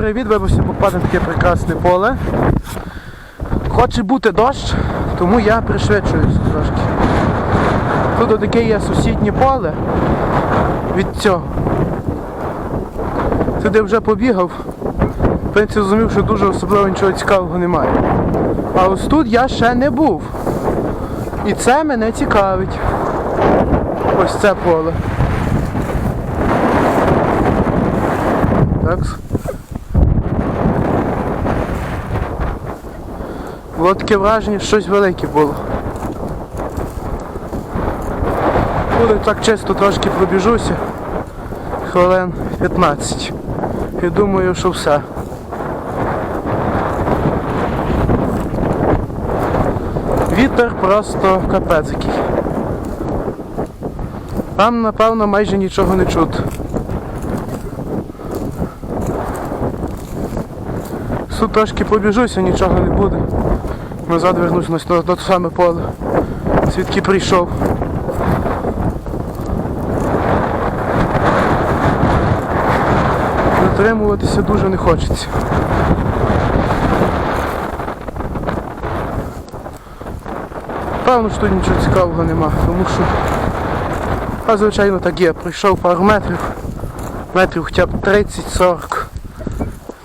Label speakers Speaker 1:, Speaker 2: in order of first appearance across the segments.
Speaker 1: привіт, вибачте, попаде в таке прекрасне поле. Хоче бути дощ, тому я пришвидшуюсь трошки. Тут таке є сусіднє поле від цього. Туди вже побігав. В принципі, зрозумів, що дуже особливо нічого цікавого немає. А ось тут я ще не був. І це мене цікавить. Ось це поле. Так. Було таке враження, що щось велике було. Буду так чисто трошки пробіжуся. Хвилин 15. І думаю, що все. Вітер просто капець який. Там, напевно, майже нічого не чути. Тут трошки побіжуся, нічого не буде. Назад вернусь на, на те саме поле. Звідки прийшов. Затримуватися дуже не хочеться. Певно, що тут нічого цікавого нема, тому що, а звичайно так є, пройшов пару метрів, метрів хоча б 30-40.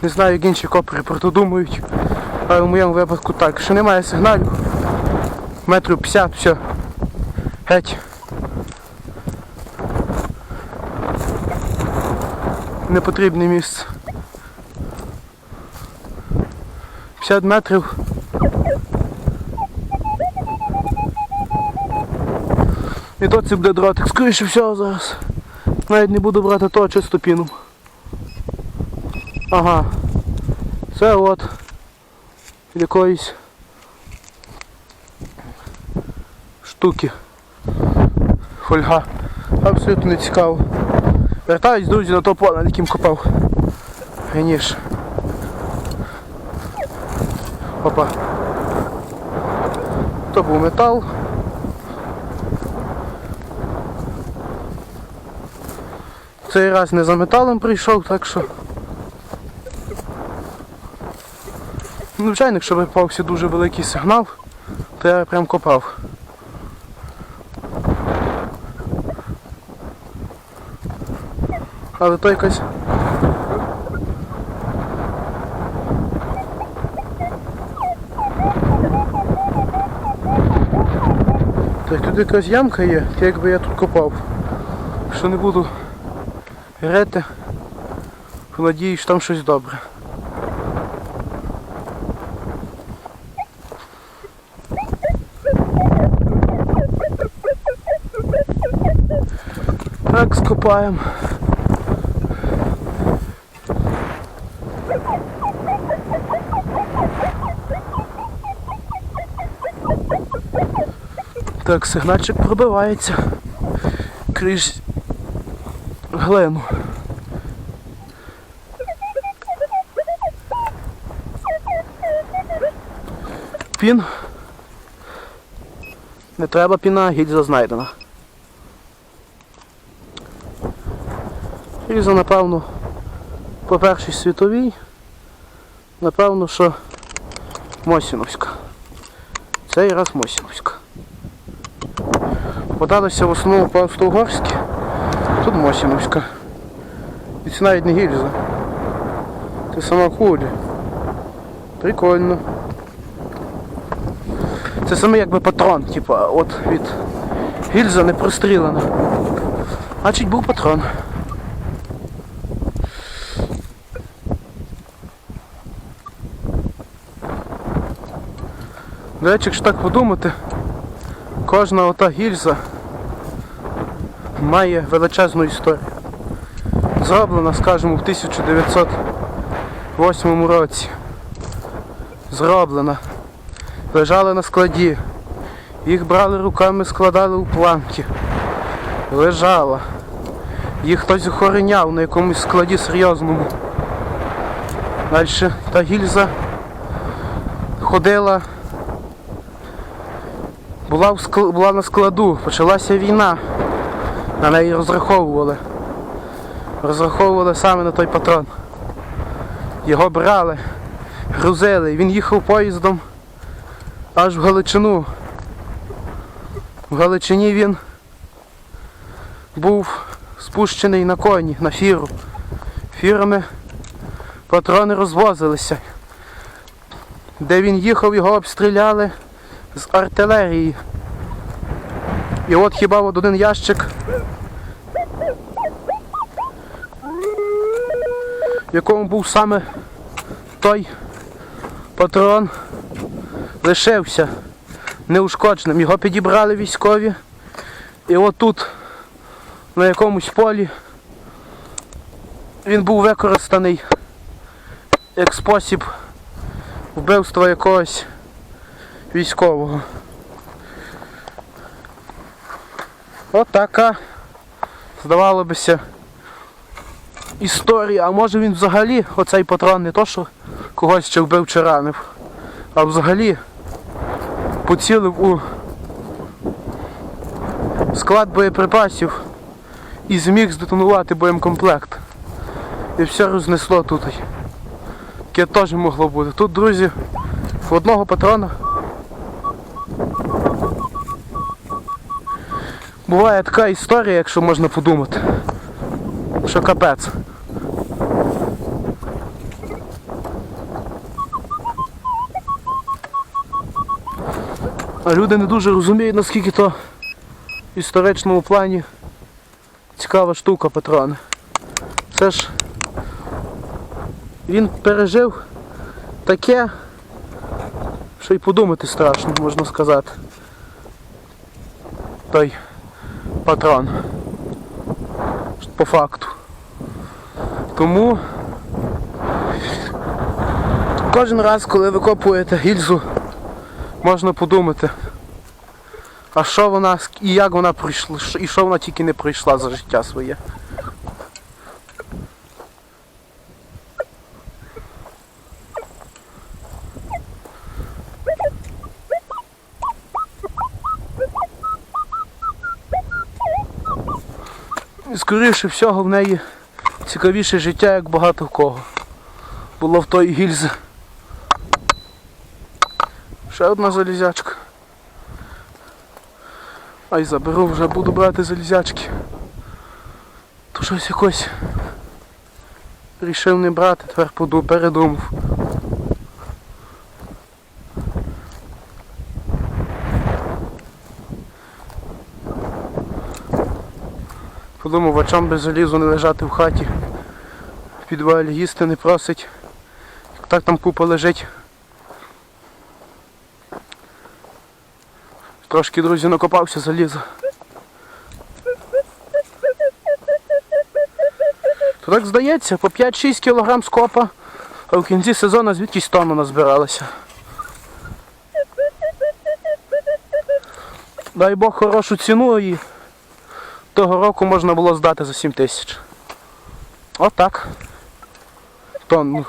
Speaker 1: Не знаю, як інші копери про то думають, але в моєму випадку так, що немає сигналів, метрів 50, все, геть. Непотрібне місце. 50 метрів. І то це буде дротик. Скоріше всього зараз. Навіть не буду брати того чисто піну. Ага. Це от якоїсь штуки. Фольга. Абсолютно не цікаво. Вертаюсь, друзі, на то поле, над яким копав. Раніше. Опа. То був метал. Цей раз не за металом прийшов, так що. Ну, Звичайно, якщо б попався дуже великий сигнал, то я прям копав. Але то якась. Так, тут якась ямка є, то якби я тут копав. Що не буду грети, надіюсь, там щось добре. Так. Так, сигнальчик пробивається крізь глину. Пін. Не треба піна, гільза знайдена. Гільза, напевно, по першій світовій, напевно, що Мосіновська. Цей раз Мосіновська. Подалися в основному по Австро-Угорськи, тут Мосіновська. І це навіть не гільза. Це сама кулі. Прикольно. Це саме якби патрон, типа, от від гільза не прострілена. Значить був патрон. До речі, якщо так подумати, кожна ота гільза має величезну історію. Зроблена, скажімо, в 1908 році. Зроблена. Лежали на складі. Їх брали руками, складали у планки. Лежала. Їх хтось охороняв на якомусь складі серйозному. Далі та гільза ходила була, в скл... була на складу, почалася війна. На неї розраховували. Розраховували саме на той патрон. Його брали, грузили. Він їхав поїздом аж в Галичину. В Галичині він був спущений на коні, на фіру. Фірами патрони розвозилися. Де він їхав, його обстріляли з артилерії. І от хіба от один ящик, в якому був саме той патрон, лишився неушкодженим. Його підібрали військові. І отут, на якомусь полі, він був використаний як спосіб вбивства якогось військового. От така, здавало бися, історія. А може він взагалі, оцей патрон не то, що когось ще вбив чи ранив, а взагалі поцілив у склад боєприпасів і зміг здетонувати боємкомплект. І все рознесло тут. Таке теж могло бути. Тут, друзі, в одного патрона буває така історія, якщо можна подумати. Що капець. А люди не дуже розуміють, наскільки то в історичному плані цікава штука патрони. Це ж він пережив таке, що й подумати страшно, можна сказати. Той патрон. По факту. Тому кожен раз, коли викопуєте гільзу, можна подумати, а що вона і як вона пройшла, і що вона тільки не пройшла за життя своє. Скоріше всього в неї цікавіше життя, як багато в кого. Було в той гільзи. Ще одна залізячка. Ай заберу, вже буду брати залізячки. То щось якось рішив не брати, тепер передумав. Подумав, а чом би залізу не лежати в хаті. Підвалі їсти не просить. Так там купа лежить. Трошки, друзі, накопався залізо. То так здається, по 5-6 кг скопа, а в кінці сезону звідкись тонну назбиралося. Дай Бог хорошу ціну і того року можна було здати за 7 тисяч. Отак. Тонну.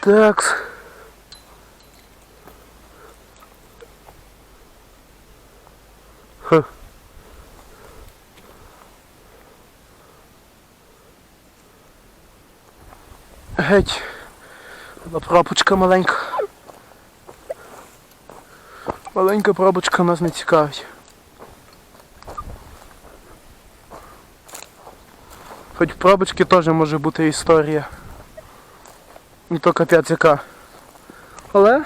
Speaker 1: Так. Геть. Одна пробочка маленька. Маленька пробочка нас не цікавить. Хоч в пробочки теж може бути історія. І то капець яка. Але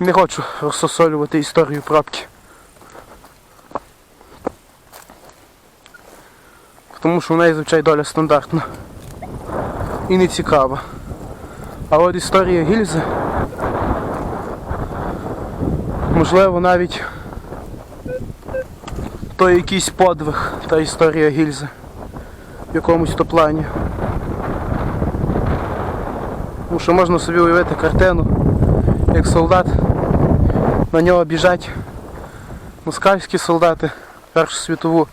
Speaker 1: не хочу розсосолювати історію пробки. Тому що в неї, звичайно, доля стандартна. І не цікава. А от історія гільзи, можливо навіть то якийсь подвиг, та історія гільзи в якомусь то плані. Тому що можна собі уявити картину, як солдат, на нього біжать москальські солдати Першу світову.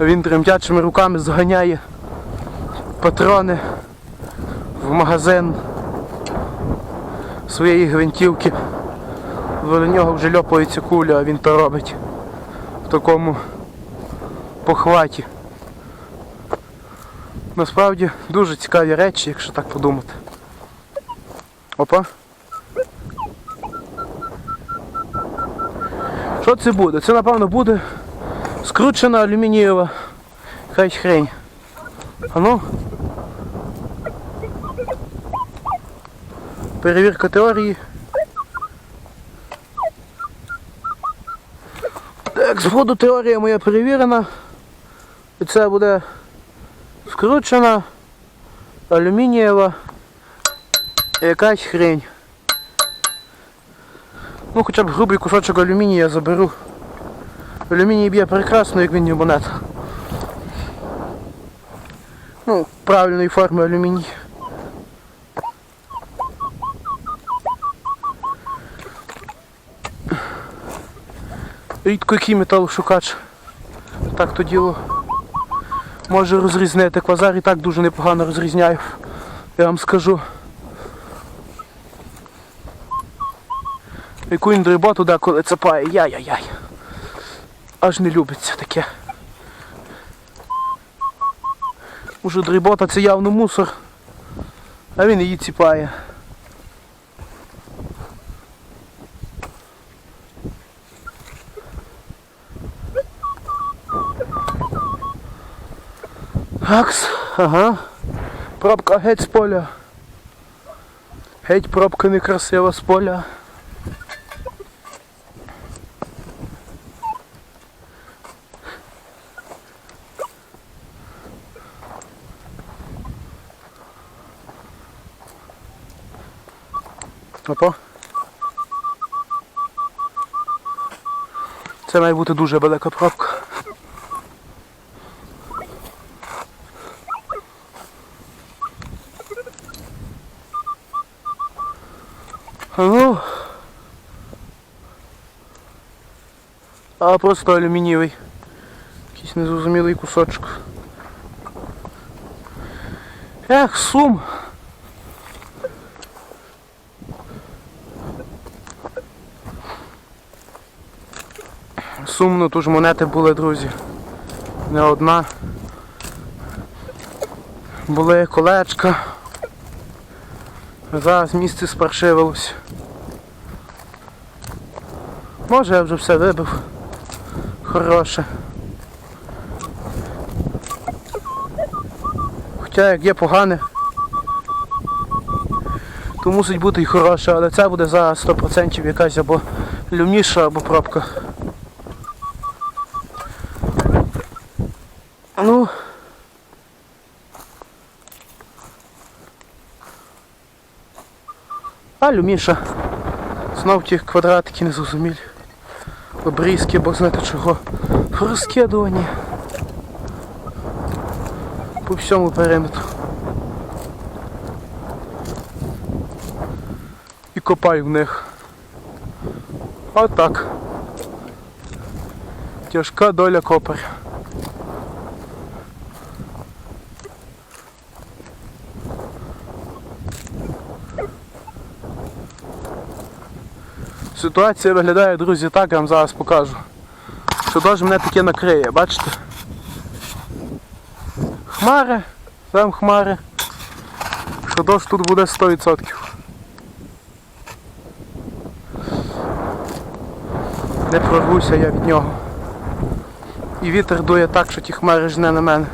Speaker 1: Він тремтячими руками зганяє патрони в магазин своєї гвинтівки. До нього вже льопається куля, а він то робить в такому похваті. Насправді дуже цікаві речі, якщо так подумати. Опа. Що це буде? Це напевно буде скручена алюмінієва якась хрень. А ну. Перевірка теорії. Так, згоду теорія моя перевірена. І це буде скручена алюмінієва якась хрень. Ну хоча б грубий кусочок алюмінія я заберу. Алюміній б'є прекрасно, як він не монета. Ну, правильної форми алюміній. Рідко який металошукач. Так то діло може розрізнити. Квазар і так дуже непогано розрізняю. Я вам скажу. Яку він дріботу деколи цепає. Яй-яй-яй. Аж не любиться таке. Уже дрібота це явно мусор. А він її ціпає. Акс, ага. Пробка геть з поля. Геть пробка некрасива з поля. Опа. Це має бути дуже велика пробка. Ну. А просто алюмінієвий. Якийсь незрозумілий кусочок. Ех, сум. Сумно, тут ж монети були, друзі. Не одна. Були колечка. Зараз місце спаршивилось. Може я вже все вибив. Хороше. Хоча як є погане, то мусить бути і хороше, але це буде зараз 100% якась або люмніша, або пробка. Ну. А люміша. Знов ті квадратики незрозумілі. Обрізки, бо знаєте чого. Розкидувані. По всьому периметру. І копаю в них. Отак. Тяжка доля копаря. Ситуація виглядає, друзі, так, я вам зараз покажу. Що дощ мене таке накриє, бачите? Хмари, там хмари. Що дощ тут буде 100%. Не прорвуся я від нього. І вітер дує так, що ті хмари жне на мене.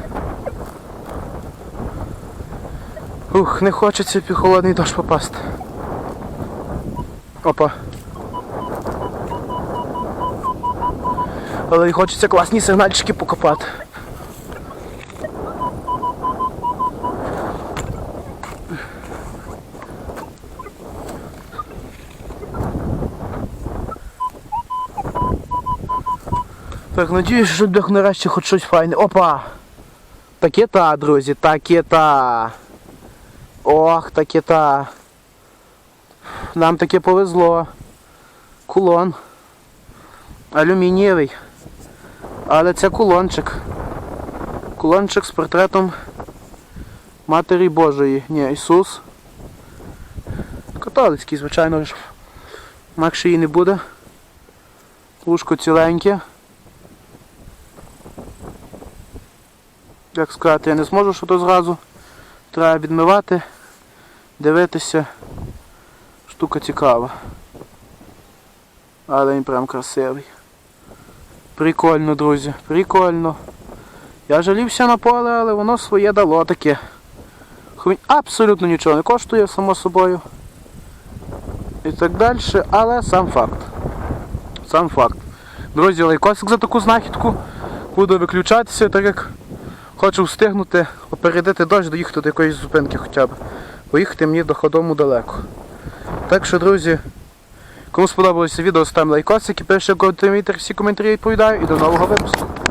Speaker 1: Ух, не хочеться під холодний дощ попасти. Опа. Але і хочеться класні сигнальчики покопати. Так, надіюсь, що блях нарешті хоч щось файне. Опа! Таке та, друзі, таке та. Ох, таке та. Нам таке повезло. Кулон. Алюмінієвий. Але це кулончик. Кулончик з портретом Матері Божої. Ні, Ісус. Католицький, звичайно ж. Інакше її не буде. Лужко ціленьке. Як сказати, я не зможу що то зразу. Треба відмивати, дивитися. Штука цікава. Але він прям красивий. Прикольно, друзі, прикольно. Я жалівся на поле, але воно своє дало таке. Хрінь абсолютно нічого не коштує, само собою. І так далі, але сам факт. Сам факт. Друзі, лайкосик за таку знахідку. Буду виключатися, так як хочу встигнути опередити дощ, доїхати до якоїсь зупинки хоча б. Поїхати мені до ходому далеко. Так що, друзі, кому сподобалося відео, ставимо лайкосики, пишіть коментарі, всі коментарі відповідаю і до нового випуску.